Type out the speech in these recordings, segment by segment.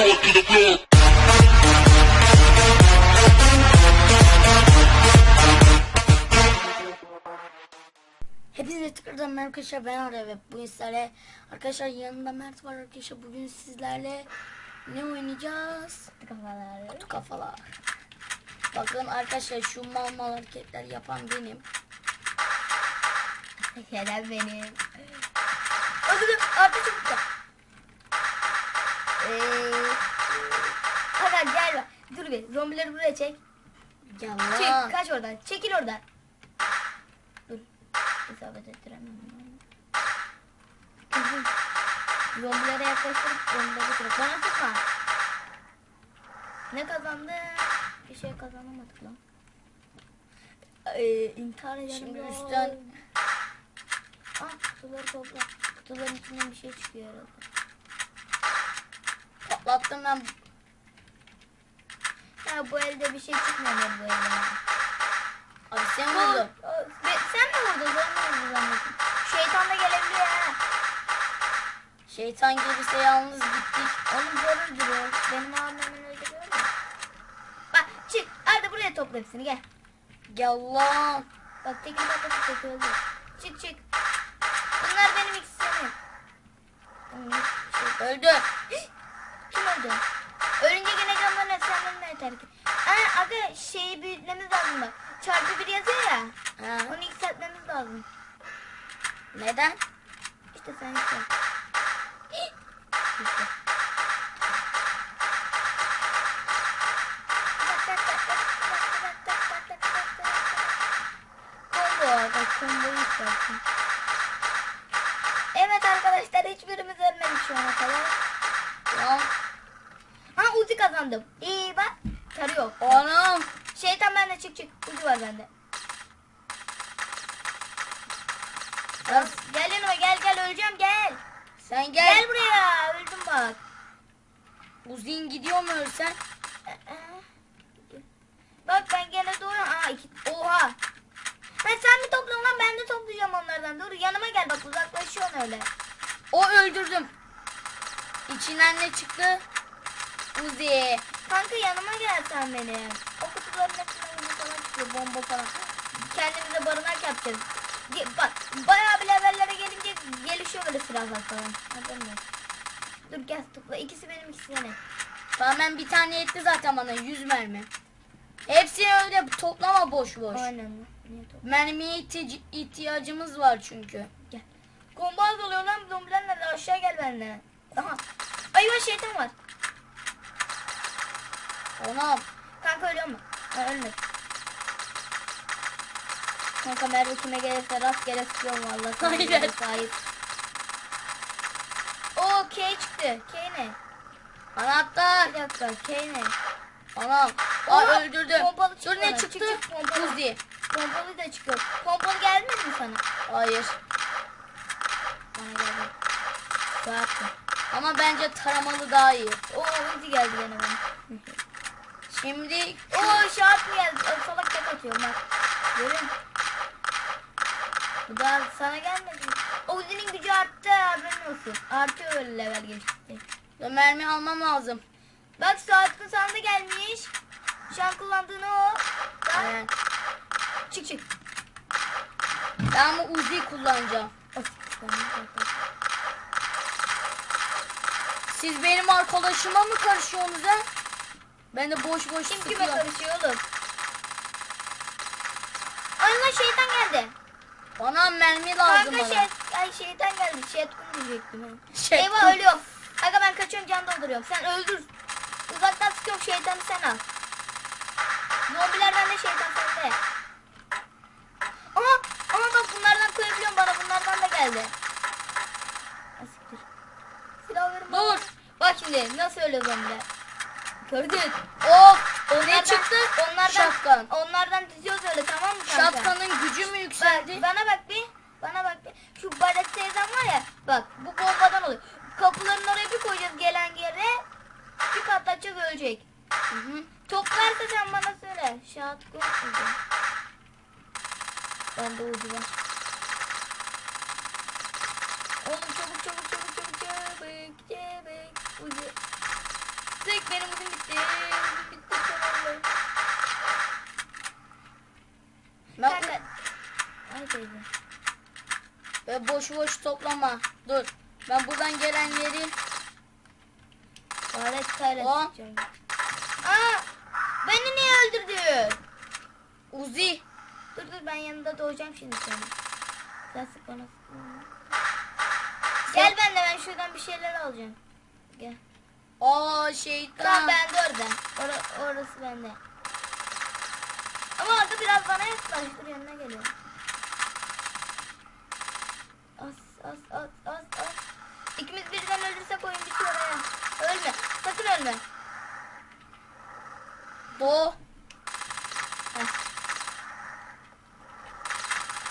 to the floor. Hepinize tekrardan merhaba arkadaşlar ben Arda ve bugün sizlerle arkadaşlar yanında Mert var arkadaşlar bugün sizlerle ne oynayacağız? Kafalar. Kutu kafalar. Bakın arkadaşlar şu mal mal hareketler yapan benim. Neden benim? Bir zombileri buraya çek. Yalan. Çek kaç oradan. Çekil oradan. Dur. İsabet ettiremem. Zombilere yaklaştırıp zombileri kırıp. Bana sıkma. Ne kazandı? Bir şey kazanamadık lan. Ee, intihar edelim. Şimdi üstten- Ah kutuları topla. Kutuların içinden bir şey çıkıyor herhalde. Patlattım ben. Ya bu elde bir şey çıkmıyor bu elde. Abi sen vurdun. be- sen mi vurdun? Ben mi vurdum zannettim. Şeytan da gelebiliyor ha. Şeytan gelirse yalnız gittik. Onu görür duruyor. Benim hemen öldürüyor mu? Bak çık. Arda buraya topla hepsini gel. Yalan. Bak tekini patlatıp tek öldü. Çık çık. Bunlar benim Şey, Öldü. kim öldü? Ölünce gene canların efsanelerine yeter ki. Aa, aga şeyi büyütmemiz lazım bak. Çarpı bir yazıyor ya. Ha. Onu yükseltmemiz lazım. Neden? İşte sen yükselt. İşte. Combo bak comboyu yükseltsin. Evet arkadaşlar hiçbirimiz ölmedik şu ana kadar. Ya. Ha Uzi kazandım. İyi bak. Tarıyor. Anam. Şeytan bende çık çık. Uzi var bende. Gel yanıma gel gel öleceğim gel. sen Gel, gel. buraya öldüm bak. Uzun gidiyor mu ölsen? Bak ben gene doğru. Aa iki. Oha. Ha sen mi topluyorsun lan ben de toplayacağım onlardan. Dur yanıma gel bak uzaklaşıyorsun öyle. O öldürdüm. İçinden ne çıktı? Uzi. Kanka yanıma gel sen benim. O kutuların hepsinden yumurta falan çıkıyor bomba falan. Kendimize barınak yapacağız. Ge- Bak bayağı bir levellere gelince gelişiyor böyle silahlar falan. Haberin olsun. Dur gel topla. İkisi benim ikisi senin. Tamam ben bir tane yetti zaten bana 100 mermi. Hepsini öyle toplama boş boş. Aynen. Mermiye ihtiyac- ihtiyacımız var çünkü. Gel. Komboz oluyor lan zombiler nerede? Aşağı gel benimle. Aha. Ayva şeytan var. Ona Kanka ölüyor mu? Ha ölmedi. Kanka Merve kime gelirse rastgele sıkıyorum valla. Aynen. Sahip. Oo K çıktı. K ne? anahtar. Bir dakika K ne? Anam. Aa öldürdüm. pompalı Dur ne çıktı? Çık, çık, pompalı. Uzi. Pompalı da çıkıyor. Pompalı gelmedi mi sana? Hayır. Bana geldi. Bıraktım. Ama bence taramalı daha iyi. Oo Uzi geldi gene bana. Şimdi Oo şahat mı geldi? Ay, Salak tek atıyorum bak. Görün. Bu da sana gelmedi? O Uzi'nin gücü arttı haberin olsun. Artıyor öyle level geçtikçe. mermi almam lazım. Bak Saat'ın sana da gelmiş. Şu an kullandığın o. Bak. Aynen. Çık çık. Ben ama Uzi kullanacağım. Ben. Siz benim arkadaşıma mı karışıyorsunuz ha? Ben de boş boş Kim kime sıkıyorum. karışıyor oğlum? Lan şeytan geldi. Bana mermi lazım Kanka bana. şey, ay şeytan geldi. Şeytan diyecektim ben. Şeytan. Eyvah ölüyorum. Aga ben kaçıyorum can dolduruyorum. Sen öldür. Uzaktan sıkıyorum şeytanı sen al. Zombiler bende şeytan sende. Aha, aha bak bunlardan koyabiliyorum bana bunlardan da geldi. Ha, siktir. Silah verin bana. Dur. Bak şimdi nasıl ölüyor zombiler. Gördün. Of. Onlardan, Ne çıktı? Onlardan, Şapkan. onlardan diziyoruz öyle tamam mı kanka? Şapkanın gücü mü Bak, yükseldi? bana bak bir. Bana bak bir. Şu balet teyzem var ya. Bak bu bombadan oluyor. Kapıların oraya bir koyacağız gelen yere. Bir patlatacak ölecek. Hı hı. Sen bana söyle. Şahat korkmayacağım. Bende ucu var. Oğlum çabuk çabuk çabuk Yemeklerimizin bitti. Bitti Ay teyze. Ve boş boş toplama. Dur. Ben buradan gelenleri Tuvalet tuvalet. O. Aa! Beni niye öldürdün? Uzi. Dur dur ben yanında doğacağım şimdi sana. Plastik bana. Gel ben de ben şuradan bir şeyler alacağım. Gel. Aa şeytan. Tamam bende orada. Ora, orası bende. Ama orada biraz bana yaklaş. Dur yanına geliyorum. As as as as as. İkimiz birden ölürsek oyun bitiyor ya. Ölme. Sakın ölme. Heh.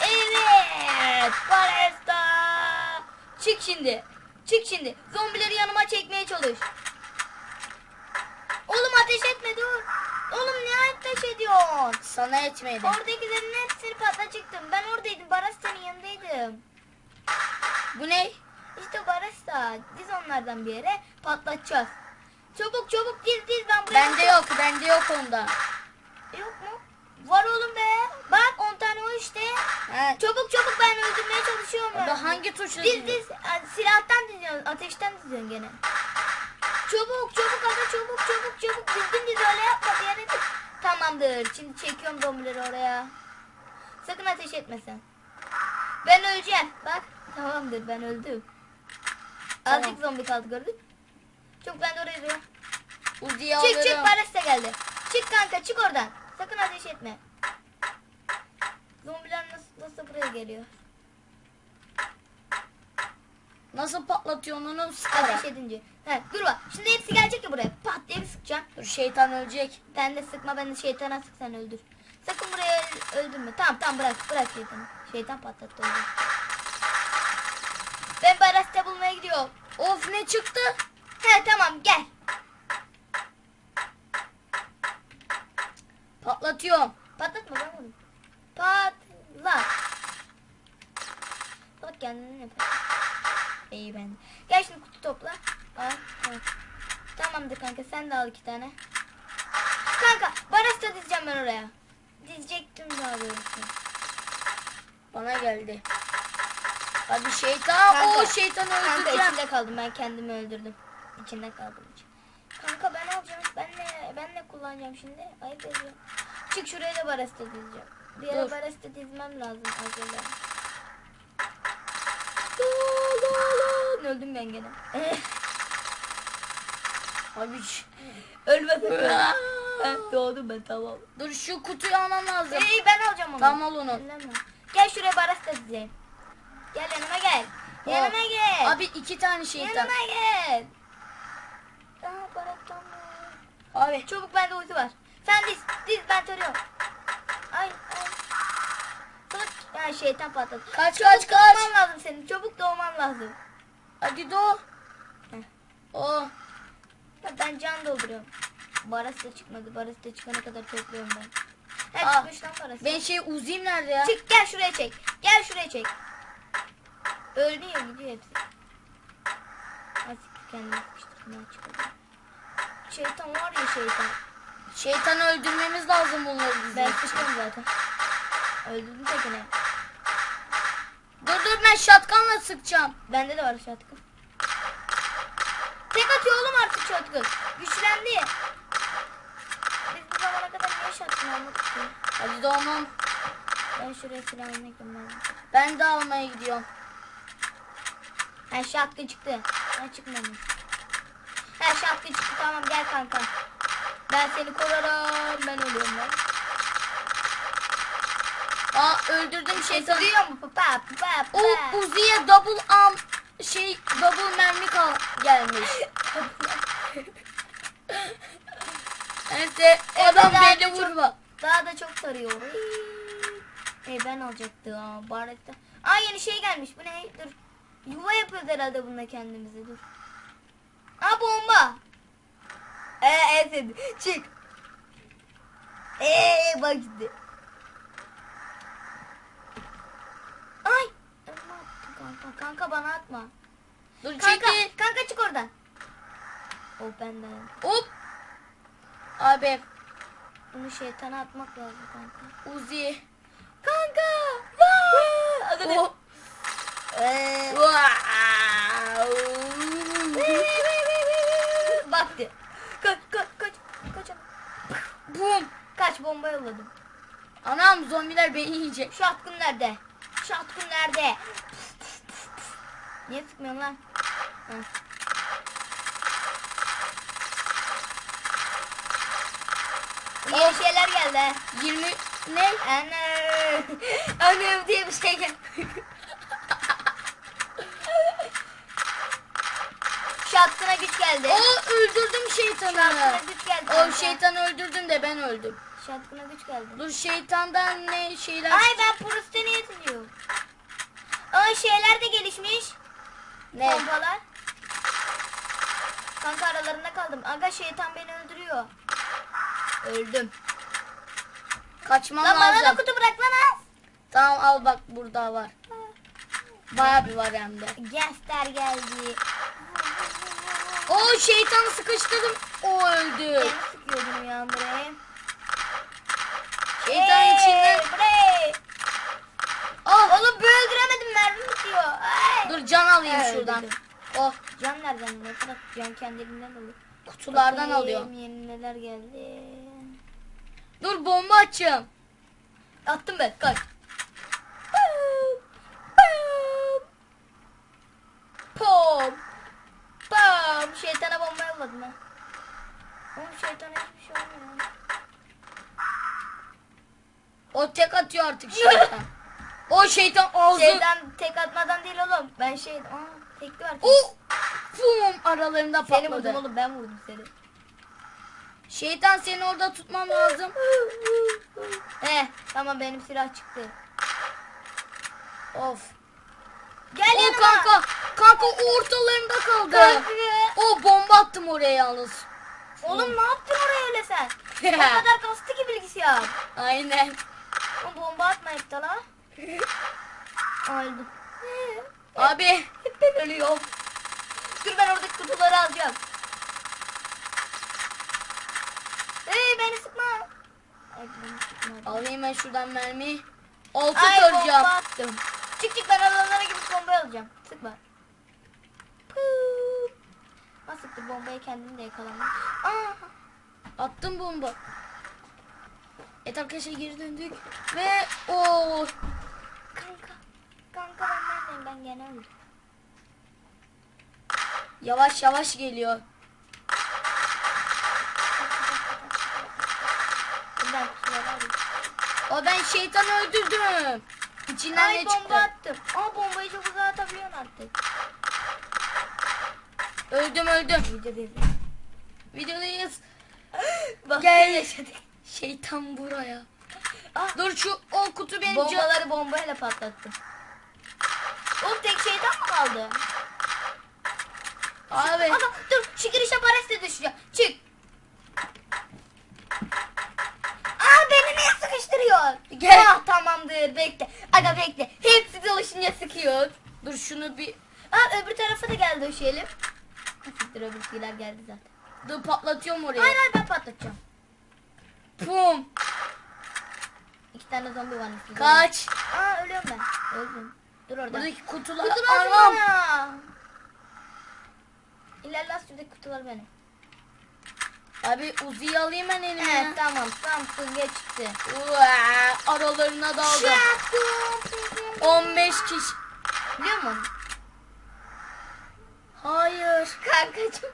Evet. Baresta. Çık şimdi. Çık şimdi. Zombileri yanıma çekmeye çalış. Ateş etme dur. Oğlum ne ateş ediyorsun? Sana etmedi. Oradakilerin hepsini patlatacaktım. Ben oradaydım. Barasta'nın yanındaydım. Bu ne? İşte Barasta. Diz onlardan bir yere patlatacağız. Çabuk çabuk diz diz ben buraya. Bende yok. Bende yok onda. Yok mu? Var oğlum be. Bak 10 tane o işte. He. Çabuk çabuk ben öldürmeye çalışıyorum. Ben. hangi tuşla Diz diz. Yani Silahtan diziyorsun. Ateşten diziyorsun gene. Çabuk çabuk aga çabuk çabuk çabuk. Düzgün diz öyle yapma bir yere. Tamamdır. Şimdi çekiyorum zombileri oraya. Sakın ateş etmesen. Ben öleceğim. Bak. Tamamdır ben öldüm. Tamam. Azıcık zombi kaldı gördün. Çok ben de oraya duruyorum. Uzi'yi Çık alırım. çık Baresta geldi. Çık kanka çık oradan. Sakın ateş etme. Zombiler nasıl, nasıl buraya geliyor? Nasıl patlatıyorsun onu? Sıkara. Ateş edince. He, dur bak. Şimdi hepsi gelecek ya buraya. Pat diye bir sıkacağım. Dur şeytan ölecek. Sen de sıkma ben de şeytana sık sen öldür. Sakın buraya öl- öldürme. Tamam tamam bırak bırak şeytanı. Şeytan patlattı onu. Ben Barasta bulmaya gidiyorum. Of ne çıktı? He tamam gel. Patlatıyorum. Patlatma ben bunu. Patlat. Bak kendini yapar. İyi ben de. Gel şimdi kutu topla. Al, al. Tamamdır kanka sen de al iki tane. Kanka barasta dizeceğim ben oraya. Dizecektim daha doğrusu. Bana geldi. Hadi şeytan. Kanka, o şeytanı Kanka öldüreceğim. içinde kaldım ben kendimi öldürdüm. İçinde kaldım. Kanka ben alacağım. Ben ne ben ne kullanacağım şimdi? Ayıp ediyorum. Çık şuraya da barasta dizeceğim. Bir Dur. barasta dizmem lazım acele. Öldüm ben gene. Abi Ölme Doğdum ben tamam. Dur şu kutuyu almam lazım. İyi ben alacağım onu. Tamam al onu. Gel şuraya barasta dizeyim. Gel yanıma gel. Yanıma gel. Abi iki tane şeytan. yanıma gel. Aa barasta mı? Abi Çabuk bende ulti var. Sen diz, diz ben tarıyorum. Ay ay. Sana ya şeytan patladı. Kaç, Çabuk kaç, kaç. doğman lazım senin. Çabuk doğman lazım. hadi do. Heh. Ya Ben can dolduruyorum. Barası da çıkmadı. Barası da çıkana kadar topluyorum ben. He Aa, çıkmış lan barası. ben şey uzayım nerede ya? Çık gel şuraya çek. Gel şuraya çek. Ölüyor gidiyor hepsi. Kendimi sıkıştırdım ben çıkalım. Şeytan var ya şeytan. Şeytanı öldürmemiz lazım bunları Ben bize. sıkıyorum zaten. Öldürdüm tekine. Dur dur ben şatkanla sıkacağım. Bende de var şatkın. Tek atıyor oğlum şatkın. Güçlendi. Biz bu zamana kadar niye şatkın almadık ki? Hadi doğmam. Ben şuraya silah almaya gidiyorum ben. Ben de almaya gidiyorum. Ha şatkın çıktı. Ha çıkmamış. Ha şatkın çıktı tamam gel kanka. Ben seni korarım. Ben ölüyorum ben. Aa öldürdüm şeytanı. Duyuyor mu? Pa pa pa O. Uzi'ye double am şey double mermi kal gelmiş. adam daha beni da çok- vurma. Daha da çok sarıyor. E ben alacaktım. Baretta. Aa yeni şey gelmiş. Bu ne? Dur. Yuva yapıyoruz herhalde bununla kendimize. Dur. Aa bomba. Ee sevdiğim. Çık. Ee bak şimdi. Ay. Kanka. Kanka bana atma. Dur Kanka, çekil. kanka çık oradan. O benden. Hop. Abi Bunu şeytana atmak lazım kanka. Uzi. Kanka. Vaa! Adı ne? O Ee, Baktı. Kaç kaç kaç. Kaç. Bum. Kaç bomba yolladım. Anam zombiler beni yiyecek. Şu atkın nerede? Şu atkın nerede? Niye sıkmıyorsun lan? Hı. Yeni şeyler geldi. ha. 20 ne? Ana. Annem diye bir şey geldi. Şu atkına güç geldi. O öldürdüm şeytanı. atkına güç geldi. O şeytanı öldürdüm de ben öldüm. Şu atkına güç geldi. Dur şeytandan ne şeyler Ay ben Prust'e yetiliyorum. Ay şeyler de gelişmiş. ne? Pompalar. Kanka aralarında kaldım. Aga şeytan beni öldürüyor. Öldüm. Kaçmam Lan bana da lazım. kutu bırak lan az. Tamam al bak burada var. Baya bir var hem de. Gençler geldi. O şeytanı sıkıştırdım. O öldü. Beni sıkıyordun uyandırayım. Şeytan Hey, içinden. bre. Ah Oğlum bir öldüremedim mermi bitiyor. Ay. dur can alayım Evet, şuradan. öldürdüm. Oh Can nereden? Ne kadar can kendiliğinden alıyor. kutulardan Bakayım, alıyorum. Yeni neler geldi. Dur bomba açacağım. Attım ben kaç. Pom. Pom. Şeytana bomba yolladım ha. Oğlum şeytana hiçbir şey olmuyor. O tek atıyor artık şeytan. o şeytan ağzı. Şeytan tek atmadan değil oğlum. Ben şey... Aa tekli var. O Fum aralarında Seni patladı. vurdum oğlum ben vurdum seni. Şeytan seni orada tutmam lazım. He tamam benim silah çıktı. Of. Gel O yanıma. kanka. Kanka o ortalarında kaldı. Kanka. O bomba attım oraya yalnız. Oğlum ne yaptın oraya öyle sen? o kadar kastı ki bilgisayar. Aynen. O bomba atmayıp da la. Öldüm. Abi Hep ben ölüyorum. Dur ben oradaki kutuları alacağım. Hey beni sıkma. Ay beni sıkma. Alayım ben şuradan mermi. Altı Ay kıracağım. attım. Çık çık ben adamlara gidip bomba alacağım. Sıkma. Pıı. Nasıl sıktı bombayı kendim de yakalamış. Aa. Attım bomba. Evet arkadaşlar geri döndük. Ve o Kanka. Kanka ben neredeyim ben gene öldüm. yavaş yavaş geliyor. O ben şeytanı öldürdüm. İçinden Ay ne bomba çıktı? attım. Aa bombayı çok uzağa atabiliyorsun artık. Öldüm öldüm. Videodayız. Videodayız. Bak Gel. yaşadık. Şeytan buraya. Ah, Dur şu o kutu benim can. bombaları bombayla patlattım. Oğlum tek şeytan mı kaldı? Abi. Aha, dur şu girişe parası düşüyor. Çık. Aa beni niye Gel. Ah tamamdır bekle. Aga bekle. Hepsi dolaşınca sıkıyor. Dur şunu bir Aa öbür tarafa da geldi o şeyler. Siktir öbürkiler geldi zaten. dur patlatıyorum oraya. Hayır hayır ben patlatacağım. Pum. İki tane zombi var. Kaç. Aa ölüyorum ben. Öldüm. Dur orada. Buradaki kutular. Kutular bana. İlerler şuradaki kutular benim. Abi Uzi'yi alayım ben elime. Evet tamam Samsung geçti. Uaa, aralarına daldım. 15 kişi. Biliyor musun? Hayır. Kankacığım.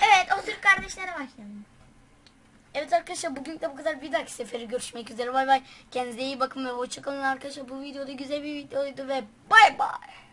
evet o Türk kardeşlere başlayalım. Evet arkadaşlar bugün de bu kadar. Bir dahaki sefere görüşmek üzere. Bay bay. Kendinize iyi bakın ve hoşçakalın arkadaşlar. Bu videoda güzel bir videoydu ve bay bay.